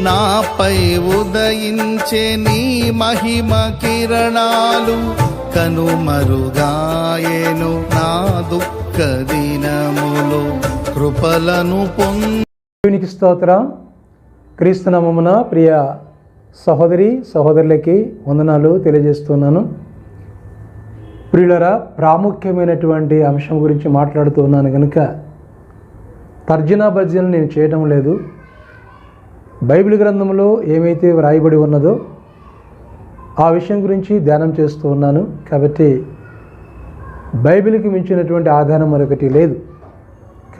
నాపై ఉదయించే నీ మహిమ కిరణాలు కనుమరుగాయేను నా దుఃఖ దినములు. కృపలను పొంద స్తోత్ర. క్రీస్తునామమున ప్రియ సహోదరి సహోదరులకి వందనాలు తెలియజేస్తున్నాను. ప్రియులరా ప్రాముఖ్యమైనటువంటి అంశం గురించి మాట్లాడుతున్నాను కనుక తర్జనా భర్జనలు నేను చేయడం లేదు. బైబిల్ గ్రంథంలో ఏమైతే వ్రాయబడి ఉన్నదో ఆ విషయం గురించి ధ్యానం చేస్తూ ఉన్నాను. కాబట్టి బైబిల్కి మించినటువంటి ఆధారం మరొకటి లేదు.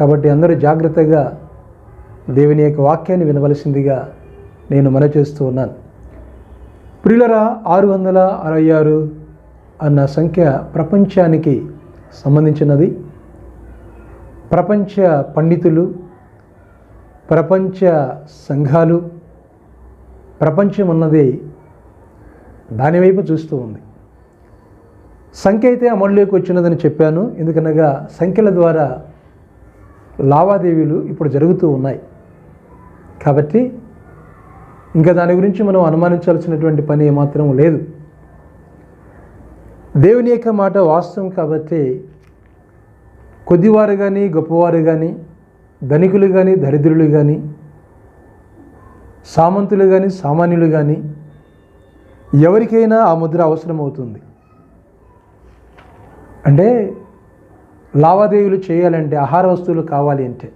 కాబట్టి అందరూ జాగ్రత్తగా దేవుని యొక్క వాక్యాన్ని వినవలసిందిగా నేను మన చేస్తూ ఉన్నాను. ప్రియులరా ఆరు వందల అరవై ఆరు అన్న సంఖ్య ప్రపంచానికి సంబంధించినది. ప్రపంచ పండితులు ప్రపంచ సంఘాలు ప్రపంచం ఉన్నది దానివైపు చూస్తూ ఉంది. సంఖ్య అయితే అమలులోకి వచ్చినదని చెప్పాను. ఎందుకనగా సంఖ్యల ద్వారా లావాదేవీలు ఇప్పుడు జరుగుతూ ఉన్నాయి. కాబట్టి ఇంకా దాని గురించి మనం అనుమానించాల్సినటువంటి పని ఏమాత్రం లేదు. దేవుని యొక్క మాట వాస్తవం కాబట్టి కొద్దివారు కానీ గొప్పవారు కానీ ధనికులు కానీ దరిద్రులు కానీ సామంతులు కానీ సామాన్యులు కానీ ఎవరికైనా ఆ ముద్ర అవసరం అవుతుంది అంటే లావాదేవీలు చేయాలంటే ఆహార వస్తువులు కావాలి అంటే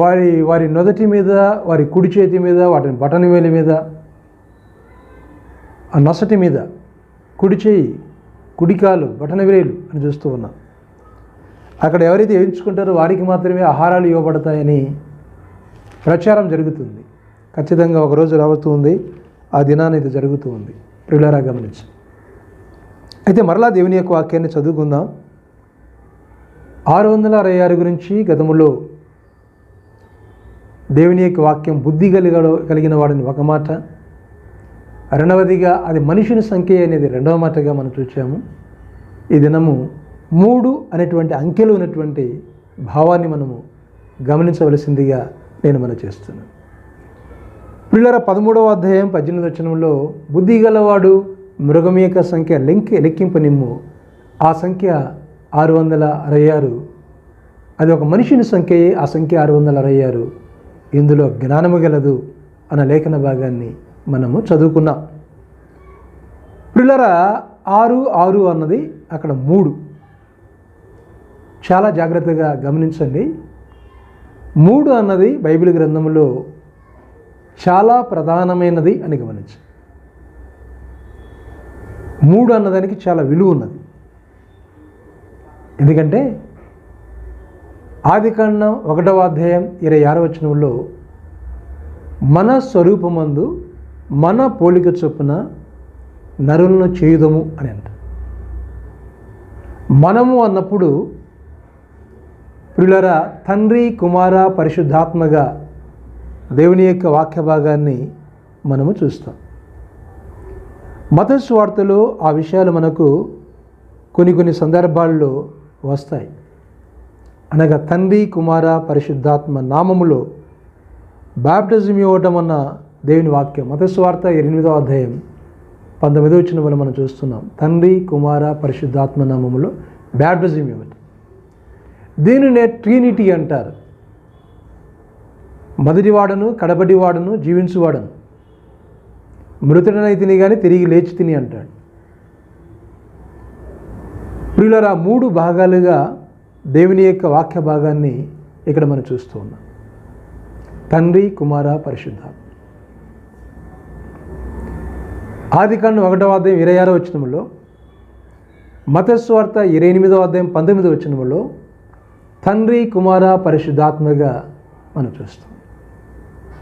వారి వారి నొదటి మీద వారి కుడి చేతి మీద వాటి బటన్ వేలి మీద ఆ నొసటి మీద కుడి చేయి కుడికాలు బటన వేలు అని చూస్తూ ఉన్నాం. అక్కడ ఎవరైతే ఎంచుకుంటారో వారికి మాత్రమే ఆహారాలు ఇవ్వబడతాయని ప్రచారం జరుగుతుంది. ఖచ్చితంగా ఒకరోజు రాబోతుంది ఆ దినాన్ని ఇది జరుగుతూ ఉంది. ప్రియులారా గమనించి. అయితే మరలా దేవుని యొక్క వాక్యాన్ని చదువుకుందాం. ఆరు వందల అరవై ఆరు గురించి గతములో దేవుని యొక్క వాక్యం బుద్ధి కలిగ కలిగిన వాడిని ఒక మాట. రెండవదిగా అది మనుషుని సంఖ్య అనేది రెండవ మాటగా మనం చూచాము. ఈ దినము మూడు అనేటువంటి అంకెలు ఉన్నటువంటి భావాన్ని మనము గమనించవలసిందిగా నేను మనం చేస్తున్నాను. పిల్లల పదమూడవ అధ్యాయం పద్దెనిమిది వచనంలో బుద్ధి గలవాడు మృగం యొక్క సంఖ్య లెంకి లెక్కింపు నిమ్ము ఆ సంఖ్య ఆరు వందల అరవై ఆరు. అది ఒక మనిషిని సంఖ్యయే ఆ సంఖ్య ఆరు వందల అరవై ఆరు. ఇందులో జ్ఞానము గలదు అన్న లేఖన భాగాన్ని మనము చదువుకున్నాం. పిల్లర ఆరు ఆరు అన్నది అక్కడ మూడు. చాలా జాగ్రత్తగా గమనించండి. మూడు అన్నది బైబిల్ గ్రంథంలో చాలా ప్రధానమైనది అని గమనించు మూడు అన్నదానికి చాలా విలువ ఉన్నది. ఎందుకంటే ఆదికాండం ఒకటవ అధ్యాయం ఇరవై ఆరవ వచనంలో మన స్వరూపమందు మన పోలిక చొప్పున నరులను చేయుదము అని అంట మనము అన్నప్పుడు ప్రియులరా తండ్రి కుమార పరిశుద్ధాత్మగా దేవుని యొక్క వాక్య భాగాన్ని మనము చూస్తాం. మతస్వార్తలో ఆ విషయాలు మనకు కొన్ని కొన్ని సందర్భాల్లో వస్తాయి. అనగా తండ్రి కుమార పరిశుద్ధాత్మ నామములో బ్యాప్టిజం ఇవ్వటం అన్న దేవుని వాక్యం. మతస్వార్త ఎనిమిదో అధ్యాయం పంతొమ్మిదో వచ్చిన మనం చూస్తున్నాం. తండ్రి కుమార పరిశుద్ధాత్మ నామములో బ్యాప్టిజం ఇవ్వటం. దీనినే ట్రీనిటీ అంటారు. మొదటివాడను కడబడివాడను జీవించువాడను. మృతుడనై తిని కానీ తిరిగి లేచి తిని అంటాడు. ప్రియులరా మూడు భాగాలుగా దేవుని యొక్క వాక్య భాగాన్ని ఇక్కడ మనం చూస్తూ ఉన్నాం. తండ్రి కుమార పరిశుద్ధ ఆది కాండం ఒకటవ అధ్యాయం ఇరవై ఆరో వచ్చినములో మతస్వార్త ఇరవై ఎనిమిదవ అధ్యాయం పంతొమ్మిదో వచ్చినములో తండ్రి కుమార పరిశుద్ధాత్మగా మనం చూస్తాం.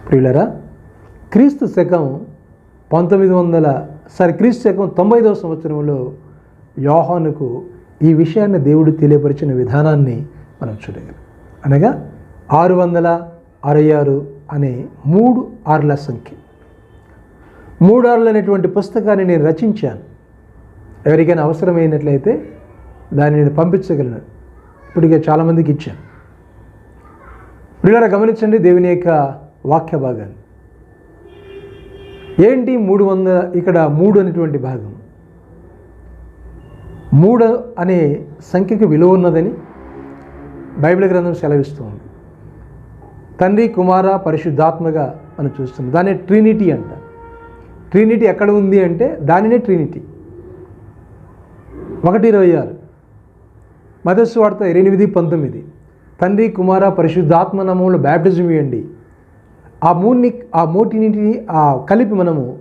ప్రియులరా క్రీస్తు శకం పంతొమ్మిది వందల సారీ క్రీస్తు శకం తొంభైదవ సంవత్సరంలో యోహానుకు ఈ విషయాన్ని దేవుడు తెలియపరిచిన విధానాన్ని మనం చూడగలం. అనగా ఆరు వందల అరవై ఆరు అనే మూడు ఆర్ల సంఖ్య. మూడు ఆర్లు అనేటువంటి పుస్తకాన్ని నేను రచించాను. ఎవరికైనా అవసరమైనట్లయితే దాన్ని నేను పంపించగలను. ఇప్పటికే చాలామందికి ఇచ్చాను. పిల్లల గమనించండి దేవుని యొక్క వాక్య భాగాన్ని ఏంటి మూడు వందల ఇక్కడ మూడు అనేటువంటి భాగం? మూడు అనే సంఖ్యకు విలువ ఉన్నదని బైబిల్ గ్రంథం సెలవిస్తుంది తండ్రి కుమార పరిశుద్ధాత్మగా మనం చూస్తున్నాం. దాన్ని ట్రినిటీ అంట. ట్రినిటీ ఎక్కడ ఉంది అంటే దానినే ట్రినిటీ. ఒకటి ఇరవై ఆరు. మదస్సు వార్త ఎనిమిది పంతొమ్మిది. తండ్రి కుమార పరిశుద్ధాత్మ నామంలో బ్యాప్టిజం ఇవ్వండి ఆ మూడిని ఆ మూటినిటిని ఆ కలిపి మనము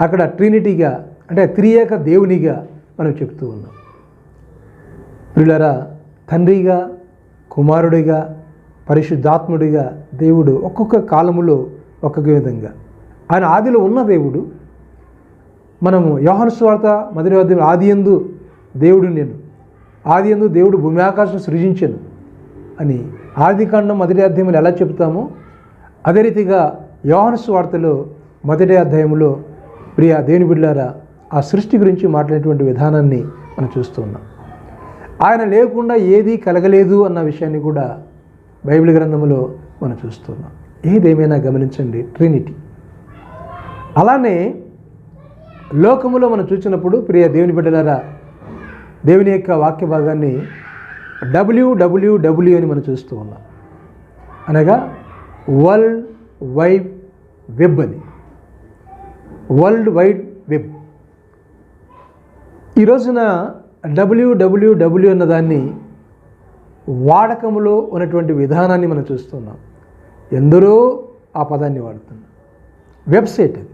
అక్కడ ట్రినిటీగా అంటే త్రియేక దేవునిగా మనం చెప్తూ ఉన్నాం. పిల్లరా తండ్రిగా కుమారుడిగా పరిశుద్ధాత్ముడిగా దేవుడు ఒక్కొక్క కాలములో ఒక్కొక్క విధంగా. ఆయన ఆదిలో ఉన్న దేవుడు. మనము యోహన్ స్వార్త మొదటి ఆది ఎందు దేవుడు నేను. ఆది ఎందు దేవుడు భూమి ఆకాశం సృజించను అని ఆది కాండం మొదటి అధ్యాయంలో ఎలా చెప్తామో అదే రీతిగా యోహన్స్ వార్తలో మొదటి అధ్యాయంలో ప్రియ దేవుని బిడ్డారా ఆ సృష్టి గురించి మాట్లాడేటువంటి విధానాన్ని మనం చూస్తూ ఉన్నాం. ఆయన లేకుండా ఏదీ కలగలేదు అన్న విషయాన్ని కూడా బైబిల్ గ్రంథంలో మనం చూస్తున్నాం ఏదేమైనా గమనించండి ట్రినిటీ. అలానే లోకములో మనం చూసినప్పుడు ప్రియ దేవుని బిడ్డలారా దేవుని యొక్క వాక్య భాగాన్ని డబ్ల్యూడబ్ల్యూడబ్ల్యూ అని మనం చూస్తూ ఉన్నాం. అనగా వరల్డ్ వైడ్ వెబ్ అని. World wide web. ఈ రోజున డబ్ల్యూడబ్ల్యూడబ్ల్యూ అన్న దాన్ని వాడకంలో ఉన్నటువంటి విధానాన్ని మనం చూస్తున్నాం ఎందరో ఆ పదాన్ని వాడుతున్నారు. వెబ్సైట్ అది.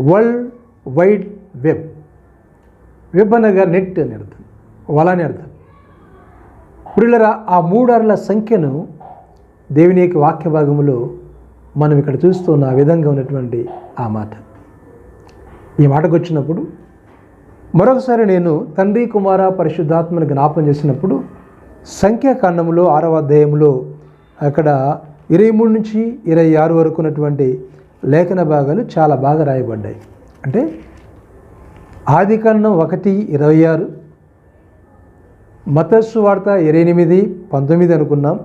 World wide web. ವಿಭನಗ అనగా నెట్ అని అర్థం వల అని అర్థం. ప్రియులరా ఆ మూడారుల సంఖ్యను దేవుని యొక్క వాక్య భాగములో మనం ఇక్కడ చూస్తున్న ఆ విధంగా ఉన్నటువంటి ఆ మాట. ఈ మాటకు వచ్చినప్పుడు మరొకసారి నేను తండ్రి కుమార పరిశుద్ధాత్మను జ్ఞాపం చేసినప్పుడు సంఖ్యాకాండంలో ఆరవ అధ్యాయంలో అక్కడ ఇరవై మూడు నుంచి ఇరవై ఆరు వరకు ఉన్నటువంటి లేఖన భాగాలు చాలా బాగా రాయబడ్డాయి. అంటే ఆదికాండం ఒకటి ఇరవై ఆరు. మతస్సు వార్త ఇరవై ఎనిమిది పంతొమ్మిది అనుకున్నాం.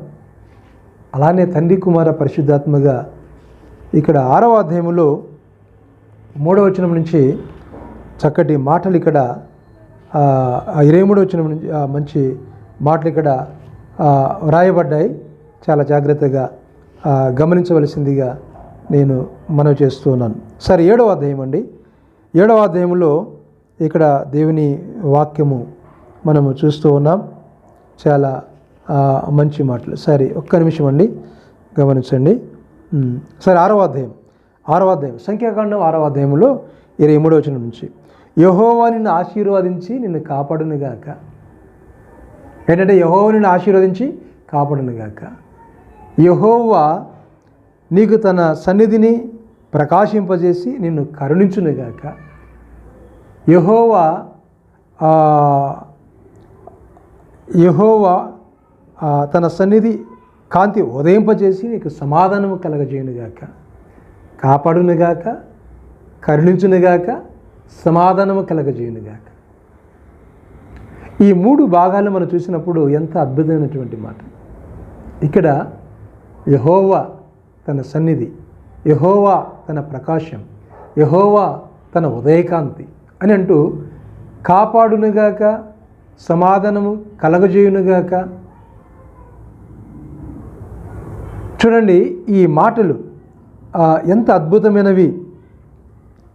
అలానే తండ్రి కుమార పరిశుద్ధాత్మగా ఇక్కడ ఆరవ అధ్యాయంలో మూడవ వచనం నుంచి చక్కటి మాటలు ఇక్కడ ఇరవై మూడవ వచనం నుంచి మంచి మాటలు ఇక్కడ వ్రాయబడ్డాయి. చాలా జాగ్రత్తగా గమనించవలసిందిగా నేను మనవి చేస్తున్నాను. సరే ఏడవ అధ్యాయం అండి. ఏడవ అధ్యాయంలో ఇక్కడ దేవుని వాక్యము మనము చూస్తూ ఉన్నాం. చాలా మంచి మాటలు. సరే ఒక్క నిమిషం అండి. గమనించండి. సరే ఆరవ అధ్యాయం. ఆరవ అధ్యాయం. సంఖ్యాకాండం ఆరవ అధ్యాయంలో ఇరవై మూడవ వచనం నుంచి. యహోవా నిన్ను ఆశీర్వదించి నిన్ను కాపాడునుగాక ఏంటంటే యహోవా నిన్ను ఆశీర్వదించి కాపాడునుగాక యహోవా నీకు తన సన్నిధిని ప్రకాశింపజేసి నిన్ను కరుణించునుగాక యహోవా యహోవా తన సన్నిధి కాంతి ఉదయింపజేసి నీకు సమాధానము కలగజేయునుగాక. కాపాడునుగాక కరుణించునుగాక సమాధానము కలగజేయునుగాక. ఈ మూడు భాగాలు మనం చూసినప్పుడు ఎంత అద్భుతమైనటువంటి మాట. ఇక్కడ యహోవా తన సన్నిధి యహోవా తన ప్రకాశం యహోవా తన ఉదయకాంతి అని అంటూ కాపాడునుగాక సమాధానము కలగజేయునుగాక. చూడండి ఈ మాటలు ఎంత అద్భుతమైనవి.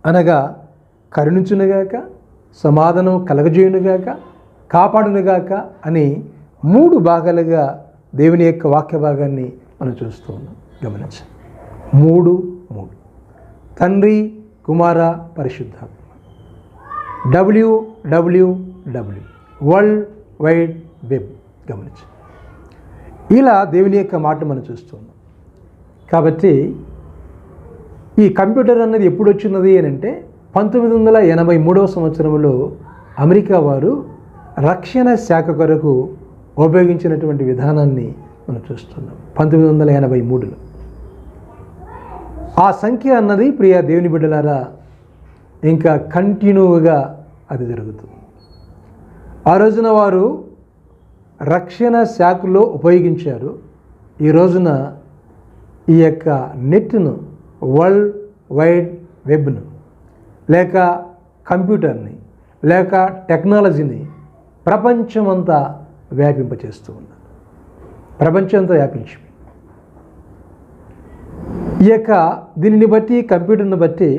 అనగా కరుణించునుగాక సమాధానం కలగజేయునుగాక కాపాడునుగాక అని మూడు భాగాలుగా దేవుని యొక్క వాక్య భాగాన్ని మనం చూస్తూ ఉన్నాం. గమనించండి. మూడు మూడు. తండ్రి కుమార పరిశుద్ధాత్మ. W W W world wide web గమనించి. ఇలా దేవుని యొక్క మాట మనం చూస్తున్నాం. కాబట్టి ఈ కంప్యూటర్ అన్నది ఎప్పుడు వచ్చినది అని అంటే పంతొమ్మిది వందల ఎనభై మూడవ సంవత్సరంలో అమెరికా వారు రక్షణ శాఖ కొరకు ఉపయోగించినటువంటి విధానాన్ని మనం చూస్తున్నాం పంతొమ్మిది వందల ఎనభై మూడులో. ఆ సంఖ్య అన్నది ప్రియ దేవుని బిడ్డలారా ఇంకా కంటిన్యూగా అది జరుగుతుంది. ఆ రోజున వారు రక్షణ శాఖలో ఉపయోగించారు. ఈ రోజున ఈ యొక్క నెట్ను వరల్డ్ వైడ్ వెబ్ను లేక కంప్యూటర్ని లేక టెక్నాలజీని ప్రపంచమంతా వ్యాపింపచేస్తూ ఉన్నారు. ప్రపంచమంతా వ్యాపించి ఈ యొక్క దీనిని బట్టి కంప్యూటర్ని బట్టి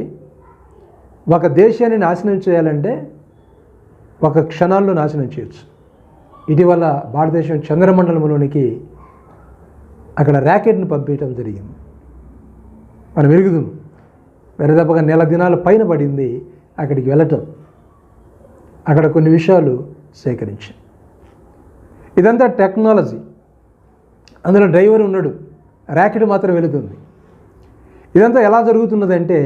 ఒక దేశాన్ని నాశనం చేయాలంటే ఒక క్షణాల్లో నాశనం చేయొచ్చు. ఇటీవల భారతదేశం చంద్రమండలంలోనికి అక్కడ ర్యాకెట్ను పంపించడం జరిగింది. మనం వెలుగుదాం వెరదప్పగా నెల దినాల పైన పడింది అక్కడికి వెళ్ళటం. అక్కడ కొన్ని విషయాలు సేకరించి ఇదంతా టెక్నాలజీ. అందులో డ్రైవర్ ఉన్నాడు. ర్యాకెట్ మాత్రం వెళుతుంది. ఇదంతా ఎలా జరుగుతున్నదంటే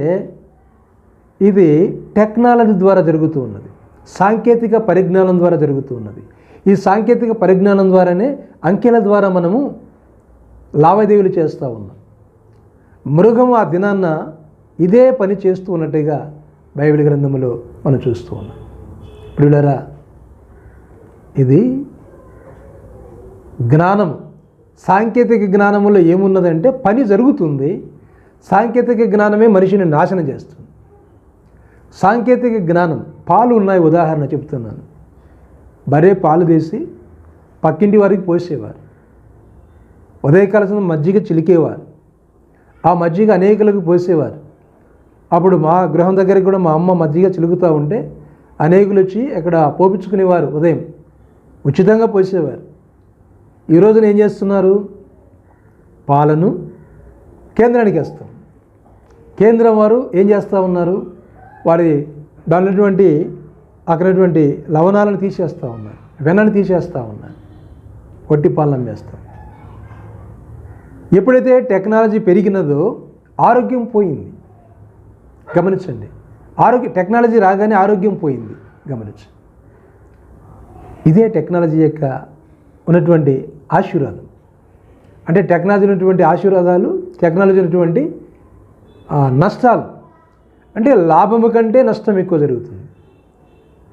ఇది టెక్నాలజీ ద్వారా జరుగుతూ ఉన్నది. సాంకేతిక పరిజ్ఞానం ద్వారా జరుగుతూ ఉన్నది. ఈ సాంకేతిక పరిజ్ఞానం ద్వారానే అంకెల ద్వారా మనము లావాదేవీలు చేస్తూ ఉన్నాం. మృగం ఆ దినాన్న ఇదే పని చేస్తూ ఉన్నట్టుగా బైబిల్ గ్రంథంలో మనం చూస్తూ ఉన్నాం. ప్రియులరా ఇది జ్ఞానం సాంకేతిక జ్ఞానంలో ఏమున్నదంటే పని జరుగుతుంది. సాంకేతిక జ్ఞానమే మనిషిని నాశనం చేస్తుంది. సాంకేతిక జ్ఞానం పాలు ఉన్నాయి ఉదాహరణ చెప్తున్నాను. బరే పాలు తీసి పక్కింటి వారికి పోసేవారు. ఉదయకాల సమయం మజ్జిగ చిలికేవారు. ఆ మజ్జిగ అనేకులకు పోసేవారు. అప్పుడు మా గృహం దగ్గరికి కూడా మా అమ్మ మజ్జిగ చిలుకుతూ ఉంటే అనేకులు వచ్చి అక్కడ పోపించుకునేవారు ఉదయం. ఉచితంగా పోసేవారు. ఈ రోజున ఏం చేస్తున్నారు? పాలను కేంద్రానికి వేస్తాం కేంద్రం వారు ఏం చేస్తూ ఉన్నారు? వారి దానిటువంటి అక్కడటువంటి లవణాలను తీసేస్తూ ఉన్నారు వెన్నను తీసేస్తూ ఉన్నారు వట్టి పాలన అమ్మేస్తాం ఎప్పుడైతే టెక్నాలజీ పెరిగినదో ఆరోగ్యం పోయింది. గమనించండి. ఆరోగ్య టెక్నాలజీ రాగానే ఆరోగ్యం పోయింది. గమనించండి. ఇదే టెక్నాలజీ యొక్క ఉన్నటువంటి ఆశీర్వాదం. అంటే టెక్నాలజీ ఉన్నటువంటి ఆశీర్వాదాలు టెక్నాలజీ ఉన్నటువంటి నష్టాలు అంటే లాభము కంటే నష్టం ఎక్కువ జరుగుతుంది.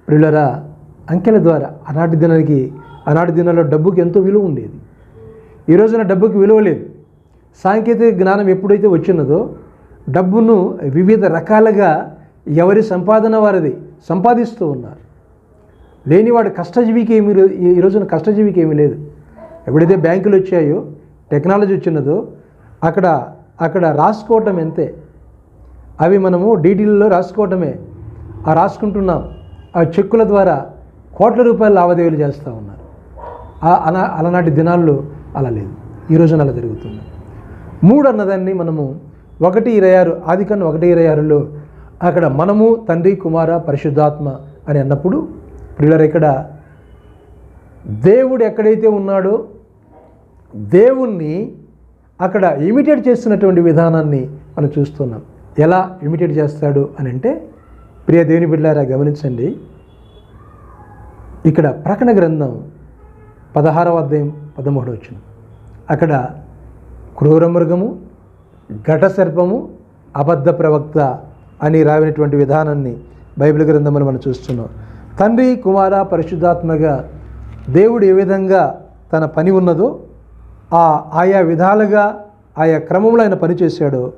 ప్రిల్లరా అంకెల ద్వారా ఆనాటి దినానికి ఆనాటి దినాల్లో డబ్బుకి ఎంతో విలువ ఉండేది. ఈ రోజున డబ్బుకి విలువ లేదు. సాంకేతిక జ్ఞానం ఎప్పుడైతే వచ్చినదో డబ్బును వివిధ రకాలుగా ఎవరి సంపాదన వారిది సంపాదిస్తూ ఉన్నారు. లేనివాడు కష్టజీవికి ఏమి ఈ ఈ రోజున కష్టజీవికి ఏమీ లేదు. ఎప్పుడైతే బ్యాంకులు వచ్చాయో టెక్నాలజీ వచ్చినదో అక్కడ అక్కడ రాసుకోవటం ఎంతే? అవి మనము డీటెయిల్లో రాసుకోవటమే. ఆ రాసుకుంటున్నాం. ఆ చెక్కుల ద్వారా కోట్ల రూపాయల లావాదేవీలు చేస్తూ ఉన్నారు. ఆ- అలా అలనాటి దినాల్లో అలా లేదు. ఈ రోజున అలా జరుగుతుంది. మూడు అన్నదాన్ని మనము ఒకటి ఇరవై ఆరు ఆది కన్నా ఒకటి ఇరవై ఆరులో అక్కడ మనము తండ్రి కుమార పరిశుద్ధాత్మ అని అన్నప్పుడు పిల్లలు ఇక్కడ దేవుడు ఎక్కడైతే ఉన్నాడో దేవుణ్ణి అక్కడ ఇమిటేట్ చేస్తున్నటువంటి విధానాన్ని మనం చూస్తున్నాం. ఎలా ఇమిటేట్ చేస్తాడు అని అంటే ప్రియ దేవుని బిడ్డారా గమనించండి. ఇక్కడ ప్రకటన గ్రంథం పదహారవ అధ్యాయం పదమూడు వచ్చిన అక్కడ క్రూర మృగము ఘట సర్పము అబద్ధ ప్రవక్త అని రావినటువంటి విధానాన్ని బైబిల్ గ్రంథంలో మనం చూస్తున్నాం. తండ్రి కుమార పరిశుద్ధాత్మగా దేవుడు ఏ విధంగా తన పని ఉన్నదో ఆ ఆయా విధాలుగా ఆయా క్రమంలో ఆయన పనిచేశాడో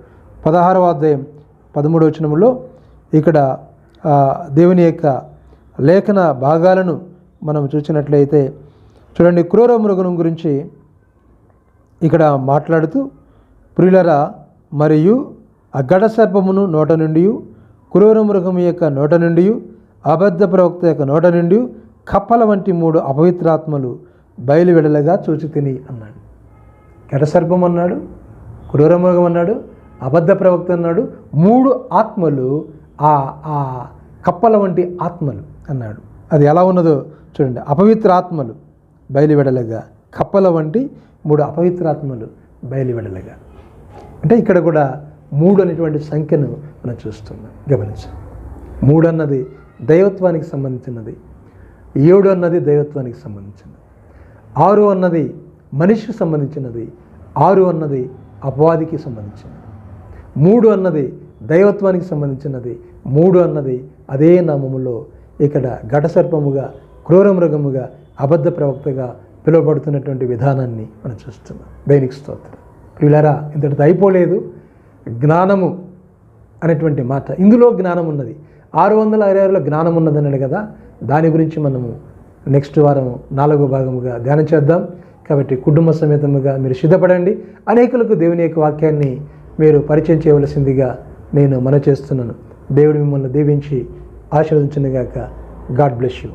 పదహారవ అధ్యాయం పదమూడు వచనంలో ఇక్కడ దేవుని యొక్క లేఖన భాగాలను మనం చూసినట్లయితే చూడండి క్రూర మృగం గురించి ఇక్కడ మాట్లాడుతూ ప్రియులరా మరియు అగడ సర్పమును నోట నుండి క్రూర మృగం యొక్క నోట నుండి అబద్ధ ప్రవక్త యొక్క నోట నుండి కప్పల వంటి మూడు అపవిత్రాత్మలు బయలు వెడలగా చూచి తిని అన్నాడు గడసర్పం అన్నాడు క్రూరమృగం అన్నాడు అబద్ధ ప్రవక్త అన్నాడు మూడు ఆత్మలు ఆ ఆ కప్పల వంటి ఆత్మలు అన్నాడు. అది ఎలా ఉన్నదో చూడండి. అపవిత్ర ఆత్మలు బయలువెడలగా కప్పల వంటి మూడు అపవిత్రాత్మలు బయలువెడలగా అంటే ఇక్కడ కూడా మూడు అనేటువంటి సంఖ్యను మనం చూస్తున్నాం. గమనించాం మూడు అన్నది దైవత్వానికి సంబంధించినది. ఏడు అన్నది దైవత్వానికి సంబంధించినది. ఆరు అన్నది మనిషికి సంబంధించినది. ఆరు అన్నది అపవాదికి సంబంధించినది. మూడు అన్నది దైవత్వానికి సంబంధించినది. మూడు అన్నది అదే నామములో ఇక్కడ ఘటసర్పముగా క్రూరమృగముగా అబద్ధ ప్రవక్తగా పిలువబడుతున్నటువంటి విధానాన్ని మనం చూస్తున్నాం. దైనిక స్తోత్రం. ప్రియులరా ఇంతటితో అయిపోలేదు. జ్ఞానము అనేటువంటి మాట. ఇందులో జ్ఞానం ఉన్నది. ఆరు వందల అరవై ఆరులో జ్ఞానం ఉన్నది అన్నాడు కదా? దాని గురించి మనము నెక్స్ట్ వారం నాలుగో భాగముగా ధ్యానం చేద్దాం. కాబట్టి కుటుంబ సమేతముగా మీరు సిద్ధపడండి. అనేకులకు దేవుని యొక్క వాక్యాన్ని మీరు పరిచయం చేయవలసిందిగా నేను మన చేస్తున్నాను. దేవుడు మిమ్మల్ని దీవించి ఆశీర్వదించునుగాక. God bless you.